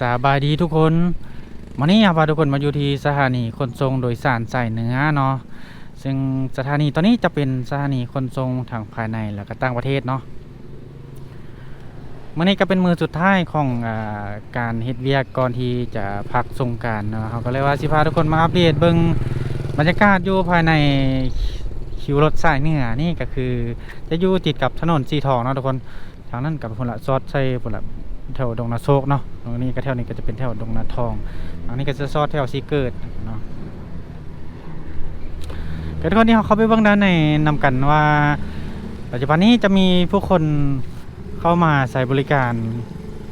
สบายดีทุกคนวันนี้อยากพาทุกคนมาอยู่ที่สถานีขนส่งโดยสารสายเหนือเนาะซึ่งสถานีตอนนี้จะเป็นสถานีขนส่งทางภายในแล้วก็ต่างประเทศเนาะมื่อนี้ก็เป็นมือสุดท้ายของอาการเฮ็ดเวียกก่อนที่จะพักสงการเนาะเขาก็เลยว่าสิพาทุกคนมาอัปเดตเบิ่งบรรยากาศอยู่ภายในคิวรถสายเหนือนี่ก็คือจะอยู่ติดกับถนนสีทองเนาะทุกคนทางนั้นกับคนละซอดใส่คนละ แถวดงนาโศกเนาะตรงนี้ก็แถวนี้ก็จะเป็นแถวดงนาทองอันนี้ก็จะซอดแถวซีเกิดเนาะเกิดคนที่เขาเข้าไปเบื้องด้านในนำกันว่า ปัจจุบันนี้จะมีผู้คนเข้ามาใช้บริการ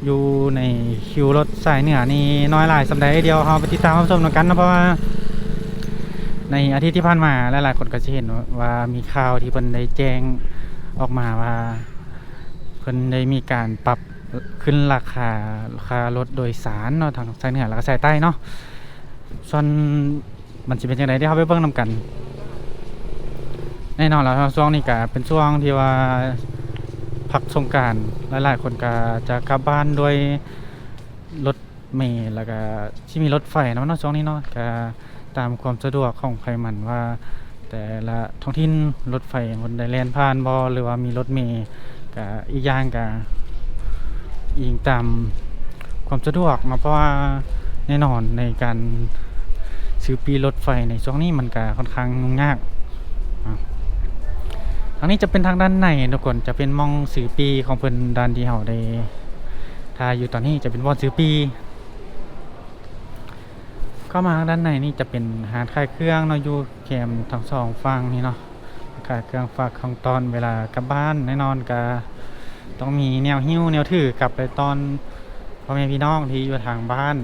อยู่ในคิวรถสายเหนือนี่น้อยหลายสำหรับเดียวเขาไปติดตามรับชมนำกันนะเพราะว่าในอาทิตย์ที่ผ่านมาหลายๆคนก็จะเห็นว่ามีข่าวที่เพิ่นได้แจ้งออกมาว่าเพิ่นได้มีการปรับ ขึ้นราคาราคารถโดยสารเนาะทางสายเหนือแล้วก็สายใต้เนาะส่วนมันจะเป็นยังไงที่เขาไปเบิ่งนำกันแน่นอนแล้วช่วงนี้ก็เป็นช่วงที่ว่าพักสงการหลาย ๆ คนก็จะกลับบ้านด้วยรถเมล์แล้วก็ที่มีรถไฟเนาะเนาะช่วงนี้เนาะก็ตามความสะดวกของใครมันว่า แต่ละท้องถิ่นรถไฟมันได้แล่นผ่านบ่หรือว่ามีรถเมล์ก็อีกอย่างก็ อิงตามความสะดวกนาะเพราะว่าแน่นอนในการซื้อปีรถไฟในช่วงนี้มันก็ค่อนข้างยุ่งากทางนี้จะเป็นทางด้านในทุกคนจะเป็นมองซื้อปีของเพิ่นด้านที่เฮาได้ถ้าอยู่ตอนนี้จะเป็นวอนซื้อปีเข้ามาทางด้านในนี่จะเป็นหาดขายเครื่องเนาะอยู่แคมทั้งสองฝั่งนี่เนาะขายเครื่องฝากของตอนเวลากลับบ้านแน่นอนก็ ต้องมีแนวหิ้วแนวถือกลับไปตอนพ่อแม่พี่น้องที่อยู่ทางบ้าน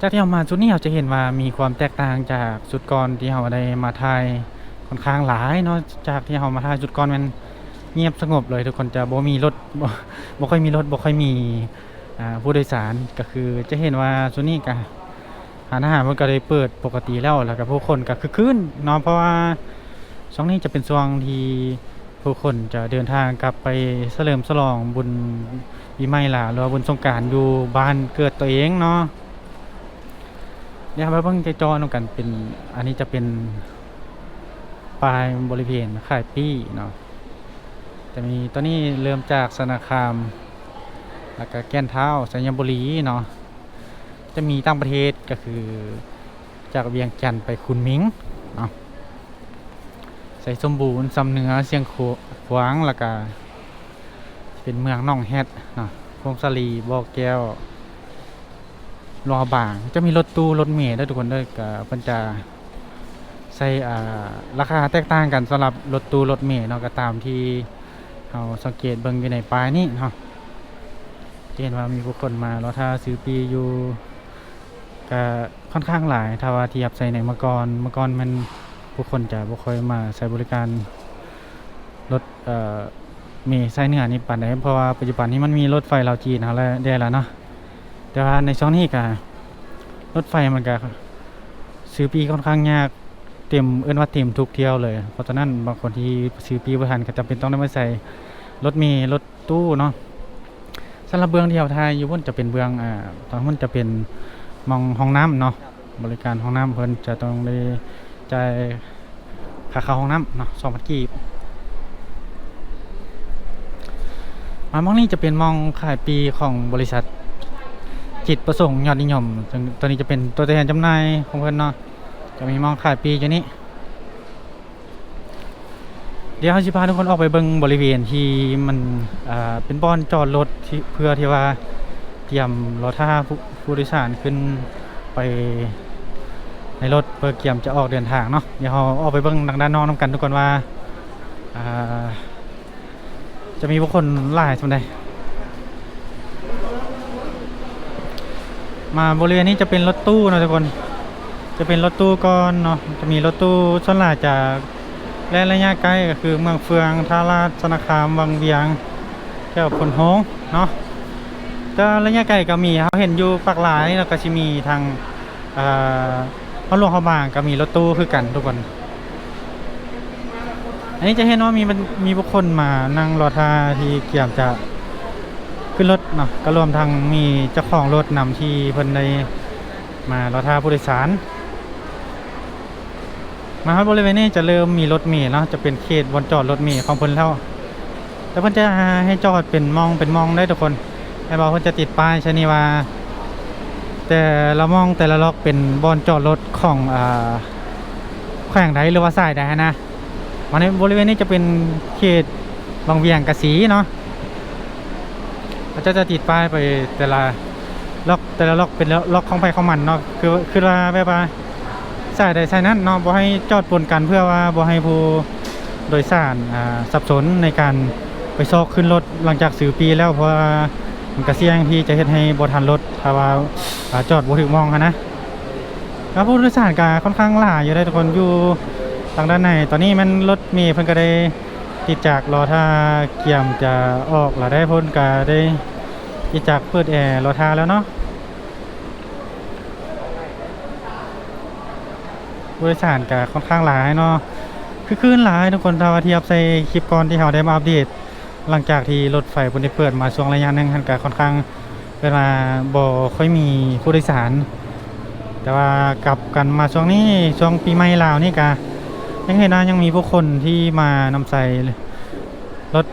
จากที่เรามาชุดนี้เราจะเห็นว่ามีความแตกต่างจากชุดก่อนที่เราได้มาถ่ายค่อนข้างหลายเนาะจากที่เรามาถ่ายชุดก่อนมันเงียบสงบเลยทุกคนจะบ่มีรถบ่บ่ค่อยมีรถบ่ค่อยมีผู้โดยสารก็คือจะเห็นว่าชุดนี้ก็หาอาหารมันก็ได้เปิดปกติแล้วแล้วก็ผู้คนก็คือคืนเนาะเพราะว่าช่วงนี้จะเป็นช่วงที่ ผู้คนจะเดินทางกลับไปเฉลิมฉลองบุญปีใหม่ล่ะหรือว่าบุญสงการอยู่บ้านเกิดตัวเองเนาะเดี๋ยวมาเบิ่งใจจอนกันเป็นอันนี้จะเป็นปลายบริเวณขายปี้เนาะจะมีตอนนี้เริ่มจากสนาคามแล้วก็แก้นเท้าสัญญบุรีเนาะจะมีต่างประเทศก็คือจากเวียงจันทน์ไปคุนมิง ใส่สมบูรณ์ซำเนือเสียงขวขวางแล้วก็เป็นเมืองน่องแฮดเนาะพงศลีบ่อแก้วรอบาง จะมีรถตู้รถเมล์ด้วยทุกคนด้วยก็เพิ่นจะใส่อ่าราคาแตกต่างกันสำหรับรถตู้รถเมล์เนาะก็ตามที่เราสังเกตเบิ่งอยู่ในป้ายนี้เนาะเห็นว่ามีผู้คนมารอท่าซื้อปีอยู่ก็ค่อนข้างหลายถ้าว่าเทียบใส่ในเมื่อก่อนเมื่อก่อนมัน ผู้คนจะบ่ค่อยมาใช้บริการรถเอ่อมล์สายเหนือนี่ปานใดเพราะว่าปัจจุบันนี้มันมีรถไฟลาวจีนเอาแล้วได้แล้วเนาะแต่ว่าในช่วงนี้ก็รถไฟมันก็ซื้อปีค่อนข้างยากเต็มเอิ้นว่าเต็มทุกเที่ยวเลย เพราะฉะนั้นบางคนที่ซื้อปีบ่ทันก็จำเป็นต้องได้มาใส่รถมล์รถตู้เนาะสำหรับเบื้องเดียวไทยอยู่บนจะเป็นเบื้องอ่าตอนมันจะเป็นมองห้องน้ำเนาะบริการห้องน้ำเพิ่นจะต้องได้ จ่ายค่าเข้าห้องน้ำเนาะสองพันกีบมามองนี้จะเป็นมองขายปีของบริษัท จิตประสงค์ยอดนิยมซึ่งตัวนี้จะเป็นตัวแทนจำหน่ายของเพื่อนเนาะจะมีมองขายปีอยู่นี้ เดี๋ยวเราจะพาทุกคนออกไปเบิ่งบริเวณที่มันเป็นบ่อนจอดรถที่เพื่อที่ว่าเตรียมรอท่าผู้โดยสารขึ้นไป ในรถเพื่อเกียมจะออกเดินทางเนาะเดี๋ยวเราออกไปเบิ่งทางด้านนอกน้ำกันทุกคนว่าาจะมีบุคคลหลายสำใดมาบริเวณนี้จะเป็นรถตู้เนาะทุกคน จะเป็นรถตู้ก่อนเนาะจะมีรถตู้ส่วนหลายจากและระยะไกล้ก็คือเมืองเฟืองท่าราชสนาคามวังเวียงแก้วพนโฮงเนาะแต่ระยะไกลก็มีเขาเห็นอยู่ปากหลายแล้วก็จะมีทางอ่า เขาลงเขาบางก็มีรถตู้คือกันทุกคน อันนี้จะเห็นว่ามีมันมีบุคคลมานั่งรอท่าที่เกี่ยมจะขึ้นรถเนาะก็รวมทั้งมีเจ้าของรถนำที่เพิ่นได้มารอท่าผู้โดยสาร มาครับบริเวณนี้จะเริ่มมีรถเมล์เนาะจะเป็นเขตบนจอดรถเมล์ของเพิ่นแล้วแต่เพิ่นจะให้จอดเป็นมองเป็นมองได้ทุกคนให้บอกเพิ่นจะติดป้ายชนิว่า แต่ละมองแต่ละล็อกเป็นบอนจอดรถของอแขวงใดหรือว่าสายใดนะมาในบริเวณนี้จะเป็นเขตบางเวียงกะสีเนาะเขาจะจะติดป้ายไปแต่ละล็อกแต่ละล็อกเป็นล็อกของไปของมันเนาะคือคือว่าแบบว่าสายใดสายนั้นเนาะบ่ให้จอดปนกันเพื่อว่าบ่ให้ผู้โดยสารสับสนในการไปซอกขึ้นรถหลังจากสื่อปีแล้วเพราะ มันก็เสี่ยงที่จะเฮ็ดให้บ่ทันรถถ้าว่าจอดบ่ถึกมองนะแล้วผู้โดยสารก็ค่อนข้างหลายอยู่ได้ทุกคนอยู่ทางด้านในตอนนี้มันรถมล์เพิ่นก็ได้ติดจากรอท่าเกี่ยมจะออกแล้วได้พิ่นก็ได้ติดจากเปิดแอร์รอท่าแล้วเนาะผู้โดยสารก็ค่อนข้างหลายเนาะคือคลื่นหลายทุกคนถ้าว่าเทียบใส่คลิปก่อนที่เราได้มาอัปเดต หลังจากที่รถไฟบนได้เปิดมาช่วงระยะหนึงท่านก็ค่อนข้างเวลาบ่ค่อยมีผู้โดยสาร แต่ว่ากลับกันมาช่วงนี้ช่วงปีใหม่ลาวนี่ก็ยังเห็นนะยังมีผู้คนที่มานำใส่รถ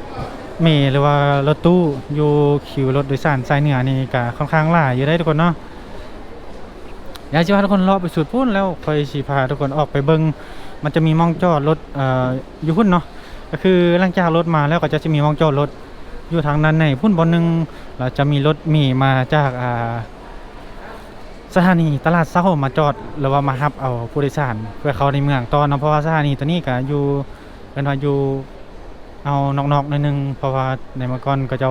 เมล์หรือว่ารถตู้อยู่คิวรถโดยสารสายเหนือนี่ก็ค่อนข้างหลายอยู่ได้ทุกคนเนาะอยากจะพาทุกคนเลาะไปสุดพุ่นแล้วคอยสีพาทุกคนออกไปเบิงมันจะมีหมองจอดรถอ่ออยู่พุ่นเนาะ ก็คือหลังจากรถมาแล้วก็จะจะมีหมองจอดรถอยู่ทางนั้นในพุ่นบนหนึ่งเราจะมีรถมีมาจากอ่าสถานีตลาดเช้ามาจอดหรือว่ามารับเอาผู้โดยสารเพื่อเขาในเมืองตอนเนะเพราะว่าสถานีตัวนี้ก็อยู่เป็นว่าอยู่เอานอกๆหนิดนึงเพราะว่าในเมื่อก่อนก็จะ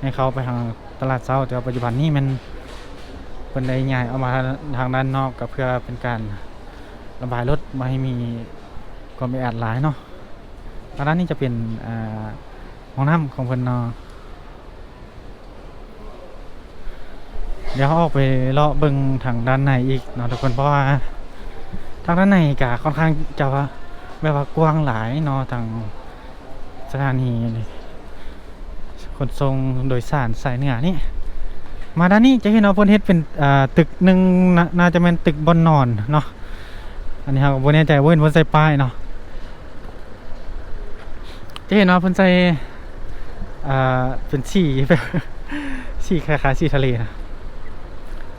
ให้เขาไปทางตลาดเช้าแต่ปัจจุบันนี้มันเป็นได้ย้ายเอามาทางด้านนอกก็เพื่อเป็นการระบายรถไม่ให้มีความแออัดหลายเนาะ ทางด้านนี้จะเป็นห้องน้ำของเพิ่นเนาะเดี๋ยวเขาออกไปเลาะเบิ่งทางด้านในอีกเนาะทุกคนเพราะว่าทางด้านในก็ค่อนข้างจะว่าแบบว่ากว้างหลายเนาะทางสถานีขนส่งโดยสารสายเหนือนี่มาด้านนี้จะเห็นเอาเพิ่นเฮ็ดเป็นตึกหนึ่งน่าจะเป็นตึกบนนอนเนาะอันนี้ครับบ่แน่ใจเห็นเพิ่นใส่ป้ายเนาะ จะเห็นว่าเพิ่นใส่อ่าเป็นสีแบบสีคล้ายๆสีทะเลนะ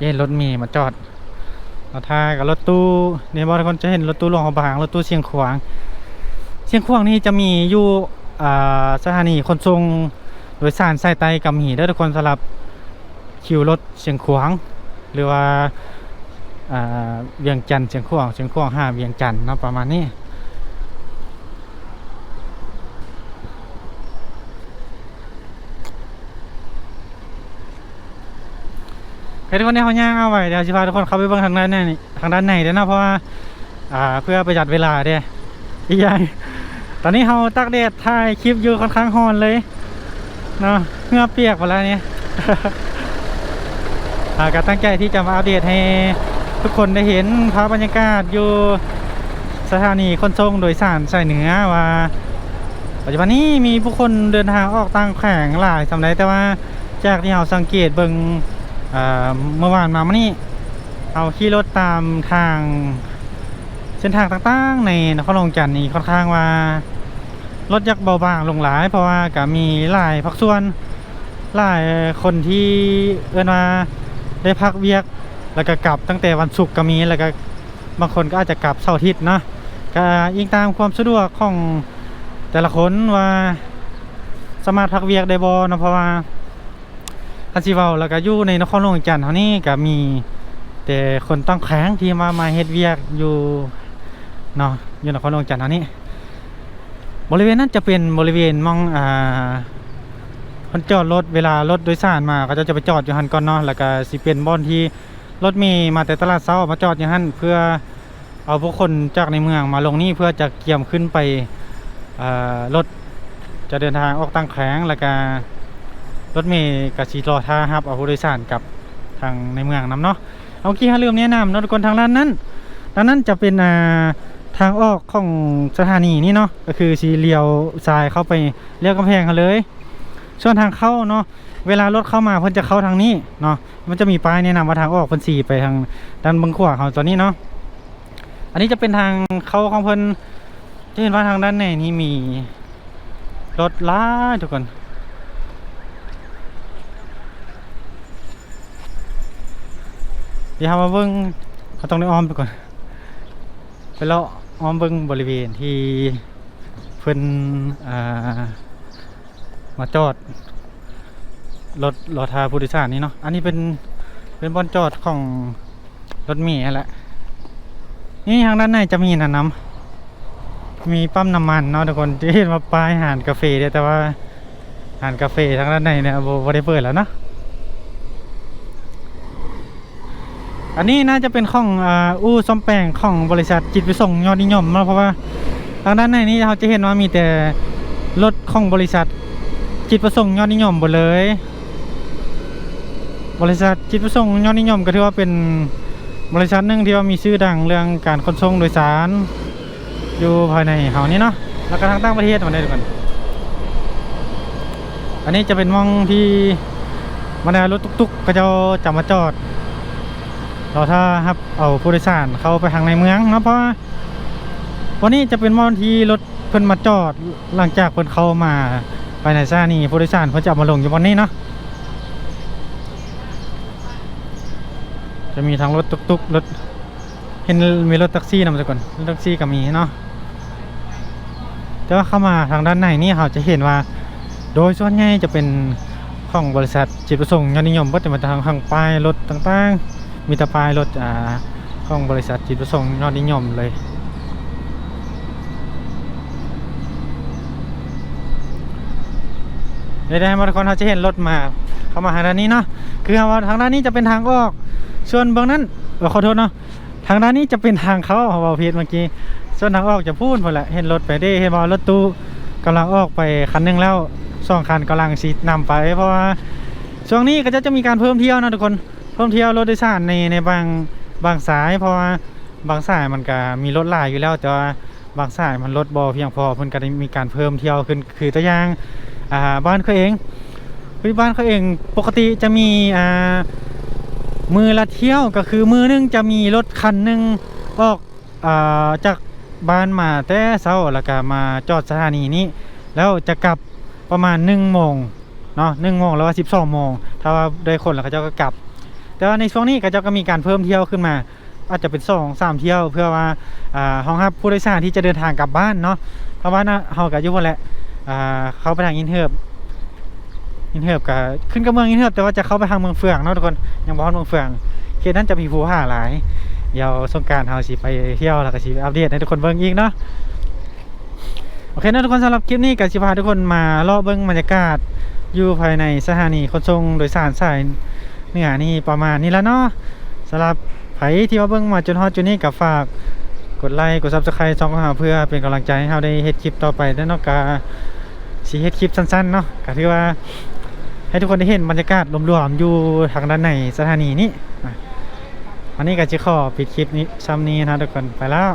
เห็นรถเมล์มาจอดมาทากับรถตู้นี่บ่ทุกคนจะเห็นรถตู้หลวงของบางรถตู้เชียงขวาง เชียงขวางนี่จะมีอยู่อ่าสถานีขนส่งโดยสารสายใต้กำหีเด้ทุกคนสำหรับคิวรถเชียงขวาง หรือว่าอ่าเวียงจันทน์เชียงขวางเชียงขวางห้าเวียงจันทน์เนาะประมาณนี้ ให้ทุกคนได้เขาย่างเอาไว้เดี๋ยวจะพาทุกคนเข้าไปเบิ่งทางด้านในนี่ทางด้านในเด้อนะเพราะว่าอ่าเพื่อประหยัดเวลาเด้อีกอย่างตอนนี้เราตักแดดถ่ายคลิปอยู่ค่อนข้างฮ้อนเลยเนาะเหงื่อเปียกหมดแล้วเนี่ยอ่าก็ตั้งใจที่จะมาอัปเดตให้ทุกคนได้เห็นภาพบรรยากาศอยู่สถานีขนส่งโดยสารสายเหนือว่า ปัจจุบันนี้มีผู้คนเดินทางออกต่างแข่งหลายสำหรับแต่ว่าจากที่เราสังเกตเบิง เมื่อวานมามื่อนี้เอาขี่รถตามทางเส้นทางต่างๆ ในนครหลวงจันทน์นี่ค่อนข้างว่ารถยักษ์เบาบางลงหลาย เพราะว่าก็มีหลายพักส่วนหลายคนที่เอิ้นว่าได้พักเวียกแล้วก็กลับตั้งแต่วันศุกร์ก็มีแล้วก็บางคนก็อาจจะกลับเสาร์อาทิตย์นะก็ยิงตามความสะดวกของแต่ละคนว่าสามารถพักเวียกได้บ่นะเพราะว่า คันสิเว้าแล้วก็อยู่ในนครหลวงจันทน์เฮานี่ก็มีแต่คนต้องแข็งที่มามาเฮ็ดเวียกอยู่เนาะอยู่นครหลวงจันทน์เฮานี่บริเวณนั้นจะเป็นบริเวณมองอ่าคนจอดรถเวลารถโดยสารมาก็จะจะไปจอดอยู่หันก่อนเนาะแล้วก็สิเป็นบ่อนที่รถมีมาแต่ตลาดเช้ามาจอดอยู่หันเพื่อเอาผู้คนจากในเมืองมาลงนี่เพื่อจะเกี่ยมขึ้นไปรถจะเดินทางออกตั้งแข็งแล้วก็ รถเมย์กับชีรอท่าครับเอาผู้โดยสารกับทางในเมืองนํเนาะเอากี้ฮะลืมแนะนำเนาะทุกคนทางด้านนั้นด้านนั้นจะเป็นอ่าทางออกของสถานีนี่เนาะก็คือสีเลียวซ้ายเข้าไปเลี้ยวกำแพงเขาเลยส่วนทางเข้าเนาะเวลารถเข้ามาเพิ่นจะเข้าทางนี้เนาะมันจะมีป้ายแนะนำว่าทางออกเพิ่นสีไปทางด้านบังขวาเขาตัวนี้เนาะอันนี้จะเป็นทางเข้าของเพิ่นจะเห็นว่าทางด้านในนี้มีรถล้าทุกคน เดี๋ยวเรามาเบิ่งเขาต้องได้อ้อมไปก่อน ไปเลาะอ้อมเบิ่งบริเวณที่เพิ่นอ่ามาจอดรถรอทาผู้โดยสารนี่เนาะ อันนี้เป็นเป็นบอนจอดของรถเมล์แหละ นี่ทางด้านในจะมีนะน้ำมีปั๊มน้ำมันเนาะทุกคนจะเห็นว่าป้ายหานกาแฟเด้แต่ว่าหานกาแฟทางด้านในเนี่ยบ่บ่ได้เปิดแล้วเนาะ อันนี้น่าจะเป็นของอู้ซ่อมแปลงของบริษัทจิตวิส่งยอดนิยมเนาะเพราะว่าทางด้านในนี้เราจะเห็นว่ามีแต่รถของบริษัทจิตประสงค์ยอดนิยมหมดเลย บริษัทจิตประสงค์ยอดนิยมก็ถือว่าเป็นบริษัทหนึ่งที่ว่ามีชื่อดังเรื่องการขนส่งโดยสาร อยู่ภายในเฮานี้เนาะแล้วก็ทางต่างประเทศมาได้ด้วยกันอันนี้จะเป็นมองที่บรรดารถตุกๆก็จะจะมาจอด เราถ้าครับเอาผู้โดยสารเข้าไปทางในเมืองนะเพราะวันนี้จะเป็นวันที่รถเพิ่นมาจอดหลังจากเพิ่นเข้ามาไปในสถานี่ผู้โดยสารเพิ่นจะมาลงอยู่วันนี้เนาะจะมีทั้งรถตุกๆรถเห็นมีรถแท็กซี่นำมาก่อนรถแท็กซี่ก็มีเนาะแต่ว่าเข้ามาทางด้านในนี่เราจะเห็นว่า โดยส่วนใหญ่จะเป็นของบริษัทจิตประสงค์ยอดนิยมก็จะมาทางทางป้ายรถต่างๆ มีตะปายรถอ่าของบริษัทจิตประสงค์ยอดนิยมเลยเดี๋ยวได้มาทุกคนเขาจะเห็นรถมา เข้ามาทางด้านนี้เนาะคือว่าทางด้านนี้จะเป็นทางออกส่วนเบื้องนั้นขอโทษเนาะทางด้านนี้จะเป็นทางเข้าของเราพีดเมื่อกี้ส่วนทางออกจะพูดหมดแหละเห็นรถไปได้เห็นว่ารถตู้กำลังออกไปคันหนึงแล้วสองคันกำลังสีนำไป เพราะว่าช่วงนี้ก็จะจะมีการเพิ่มเที่ยวนะทุกคน เพิ่มเที่ยวรถโดยสารในในบางบางสายเพราะว่าบางสายมันก็มีรถหลายอยู่แล้วแต่ว่าบางสายมันรถบอเพียงพอเพิ่นก็ได้มีการเพิ่มเที่ยวขึ้นคือตัวอย่างอ่าบ้านเขาเองคือบ้านเขาเองปกติจะมีอ่ามือละเที่ยวก็คือมือหนึงจะมีรถคันหนึงออกอ่าจากบ้านมาแต่เช้าแล้วก็มาจอดสถานีนี้ แล้วจะกลับประมาณ1โมงเนาะ1โมงแล้วว่า12โมงถ้าว่าได้คนแล้วเขาจ้าก็กลับ แต่ว่าในช่วงนี้ก็จะก็มีการเพิ่มเที่ยวขึ้นมา อาจจะเป็นสองสามเที่ยวเพื่อว่าห้องรับผู้โดยสารที่จะเดินทางกลับบ้านเนาะเพราะว่านะเฮากับยุบนแหละเขาไปทางอินเทอร์อินเทอร์กับขึ้นกับเมืองอินเทอร์แต่ว่าจะเข้าไปทางเมืองเฟืองเนาะทุกคนยังบอกว่าเมืองเฟืองเขตนั้นจะมีภูผาหลายเดี๋ยวสงการเฮาสิไปเที่ยวแล้วก็สิอัปเดตให้ทุกคนเบิ่งอีกเนาะโอเคนะทุกคนสำหรับคลิปนี้ก็สิพาทุกคนมาเลาะเบิ่งบรรยากาศอยู่ภายในสถานีขนส่งโดยสารสาย เนื้อนี่ประมาณนี้แล้วเนาะสำหรับไผที่ว่าเบิ่งมาจนฮอดจุดนี้ก็ฝากกดไลค์กด Subscribe ช่องของเราเพื่อเป็นกำลังใจให้เราได้เฮ็ดคลิปต่อไปแล้วเนาก็สิเฮ็ดคลิปสั้นๆเนาะก็ถือว่าให้ทุกคนได้เห็นบรรยากาศรวมๆอยู่ทางด้านในสถานีนี้วันนี้ก็จะขอปิดคลิปนี้ซ้ำนี้นะทุกคนไปแล้ว